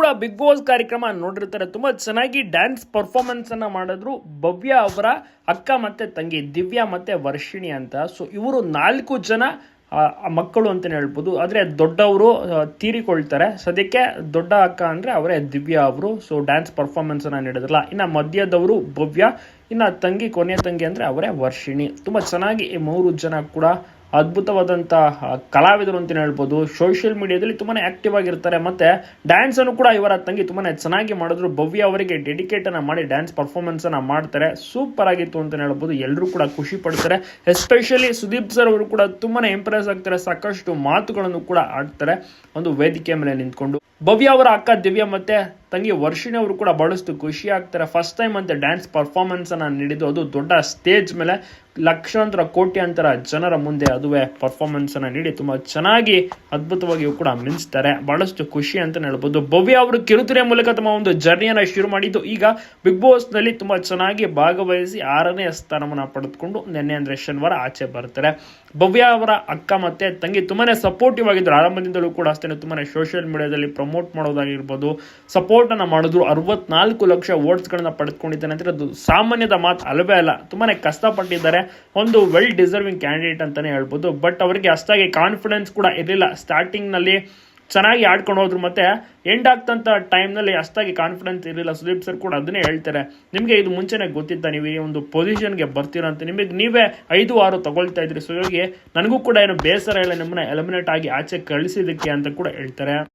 ಕೂಡ big boss ಕಾರ್ಯಕ್ರಮ ನೋಡಿರ್ತಾರೆ. ತುಂಬಾ ಚೆನ್ನಾಗಿ ಡ್ಯಾನ್ಸ್ ಪರ್ಫಾರ್ಮೆನ್ಸ್ ಅನ್ನ ಮಾಡಿದ್ರು ಭವ್ಯ ಅವರ ಅಕ್ಕ ಮತ್ತೆ ತಂಗಿ, ದಿವ್ಯಾ ಮತ್ತೆ ವರ್ಷಿಣಿ ಅಂತ. ಸೊ ಇವರು ನಾಲ್ಕು ಜನ ಮಕ್ಕಳು ಅಂತಲೇ ಹೇಳ್ಬೋದು. ಆದರೆ ದೊಡ್ಡವರು ತೀರಿಕೊಳ್ತಾರೆ. ಸದ್ಯಕ್ಕೆ ದೊಡ್ಡ ಅಕ್ಕ ಅಂದರೆ ಅವರೇ, ದಿವ್ಯಾ ಅವರು. ಸೊ ಡ್ಯಾನ್ಸ್ ಪರ್ಫಾರ್ಮೆನ್ಸನ್ನು ನೀಡಿದ್ರಲ್ಲ. ಇನ್ನು ಮಧ್ಯದವರು ಭವ್ಯ, ಇನ್ನು ತಂಗಿ, ಕೊನೆಯ ತಂಗಿ ಅಂದರೆ ಅವರೇ ವರ್ಷಿಣಿ. ತುಂಬ ಚೆನ್ನಾಗಿ ಈ ಮೂರು ಜನ ಕೂಡ ಅದ್ಭುತವಾದಂಥ ಕಲಾವಿದರು ಅಂತಲೇ ಹೇಳ್ಬೋದು ಸೋಷಿಯಲ್ ಮೀಡಿಯಾದಲ್ಲಿ ತುಂಬಾ ಆಕ್ಟಿವ್ ಆಗಿರ್ತಾರೆ, ಮತ್ತು ಡ್ಯಾನ್ಸನ್ನು ಕೂಡ ಇವರ ತಂಗಿ ತುಂಬಾ ಚೆನ್ನಾಗಿ ಮಾಡಿದ್ರು. ಭವ್ಯ ಅವರಿಗೆ ಡೆಡಿಕೇಟನ್ನು ಮಾಡಿ ಡ್ಯಾನ್ಸ್ ಪರ್ಫಾರ್ಮೆನ್ಸನ್ನು ಮಾಡ್ತಾರೆ. ಸೂಪರ್ ಆಗಿತ್ತು ಅಂತಲೇ ಹೇಳ್ಬೋದು. ಎಲ್ಲರೂ ಕೂಡ ಖುಷಿ ಪಡ್ತಾರೆ. ಎಸ್ಪೆಷಲಿ ಸುದೀಪ್ ಸರ್ ಅವರು ಕೂಡ ತುಂಬಾ ಇಂಪ್ರೆಸ್ ಆಗ್ತಾರೆ. ಸಾಕಷ್ಟು ಮಾತುಗಳನ್ನು ಕೂಡ ಆಡ್ತಾರೆ. ಒಂದು ವೇದಿಕೆ ಮೇಲೆ ನಿಂತ್ಕೊಂಡು. ಭವ್ಯ ಅವರ ಅಕ್ಕ ದಿವ್ಯ ಮತ್ತೆ ತಂಗಿ ವರ್ಷಿಣಿ ಅವರು ಕೂಡ ಬಹಳಷ್ಟು ಖುಷಿ ಆಗ್ತಾರೆ. ಫಸ್ಟ್ ಟೈಮ್ ಅಂತ ಡ್ಯಾನ್ಸ್ ಪರ್ಫಾರ್ಮೆನ್ಸ್ ಅನ್ನ ನೀಡಿದ್ದು ಅದು ದೊಡ್ಡ ಸ್ಟೇಜ್ ಮೇಲೆ ಲಕ್ಷಾಂತರ, ಕೋಟ್ಯಾಂತರ ಜನರ ಮುಂದೆ ಅದುವೇ ಪರ್ಫಾರ್ಮೆನ್ಸ್ ಅನ್ನ ನೀಡಿ ತುಂಬಾ ಚೆನ್ನಾಗಿ ಅದ್ಭುತವಾಗಿಯೂ ಕೂಡ ಮಿಂಚ್ತಾರೆ. ಬಹಳಷ್ಟು ಖುಷಿ ಅಂತ ಹೇಳ್ಬೋದು. ಭವ್ಯ ಅವರು ಕಿರುತೆರೆ ಮೂಲಕ ತಮ್ಮ ಒಂದು ಜರ್ನಿಯನ್ನ ಶುರು ಮಾಡಿದ್ದು. ಈಗ ಬಿಗ್ ಬಾಸ್ನಲ್ಲಿ ತುಂಬಾ ಚೆನ್ನಾಗಿ ಭಾಗವಹಿಸಿ ಆರನೇ ಸ್ಥಾನವನ್ನು ಪಡೆದುಕೊಂಡು ನಿನ್ನೆ ಅಂದರೆ ಶನಿವಾರ ಆಚೆ ಬರ್ತಾರೆ. ಭವ್ಯ ಅವರ ಅಕ್ಕ ಮತ್ತೆ ತಂಗಿ ತುಂಬಾನೇ ಸಪೋರ್ಟಿವ್ ಆಗಿದ್ದರು ಆರಂಭದಿಂದಲೂ ಕೂಡ ಅಷ್ಟೇ ತುಂಬಾನೇ ಸೋಷಿಯಲ್ ಮೀಡಿಯಾದಲ್ಲಿ ಪ್ರಮೋಟ್ ಮಾಡೋದಾಗಿರ್ಬೋದು. ಸಪೋರ್ಟ್ ಅನ್ನ ಮಾಡಿದ್ರು ಅರವತ್ನಾಲ್ಕು ಲಕ್ಷ ವೋಟ್ಸ್ ಗಳನ್ನ ಪಡೆದುಕೊಂಡಿದ್ದಾನೆ ಅಂದ್ರೆ ಅದು ಸಾಮಾನ್ಯದ ಮಾತು ಅಲ್ಲವೇ ಅಲ್ಲ. ತುಂಬಾನೇ ಕಷ್ಟಪಟ್ಟಿದ್ದಾರೆ. ಒಂದು ವೆಲ್ ಡಿಸರ್ವಿಂಗ್ ಕ್ಯಾಂಡಿಡೇಟ್ ಅಂತಾನೆ ಹೇಳ್ಬೋದು. ಬಟ್ ಅವರಿಗೆ ಅಷ್ಟಾಗಿ ಕಾನ್ಫಿಡೆನ್ಸ್ ಕೂಡ ಇರಲಿಲ್ಲ. ಸ್ಟಾರ್ಟಿಂಗ್ನಲ್ಲಿ ಚೆನ್ನಾಗಿ ಆಡ್ಕೊಂಡು ಹೋದ್ರು ಮತ್ತೆ ಎಂಡ್ ಆಗ್ತಂತ ಟೈಮ್ನಲ್ಲಿ ಅಷ್ಟಾಗಿ ಕಾನ್ಫಿಡೆನ್ಸ್ ಇರಲಿಲ್ಲ. ಸುದೀಪ್ ಸರ್ ಕೂಡ ಅದನ್ನೇ ಹೇಳ್ತಾರೆ. ನಿಮಗೆ ಇದು ಮುಂಚೆನೆ ಗೊತ್ತಿತ್ತ ನೀವು ಈ ಒಂದು ಪೊಸಿಷನ್ಗೆ ಬರ್ತೀರಾ ಅಂತ? ನಿಮಗೆ ನೀವೇ ಐದು ಆರು ತಗೊಳ್ತಾ ಇದ್ರಿ. ಸೊ ನನಗೂ ಕೂಡ ಏನು ಬೇಸರ ಇಲ್ಲ. ನಿಮ್ಮನ್ನ ಎಲಿಮಿನೇಟ್ ಆಗಿ ಆಚೆ ಕಳಿಸಿದಕ್ಕೆ ಅಂತ ಕೂಡ ಹೇಳ್ತಾರೆ.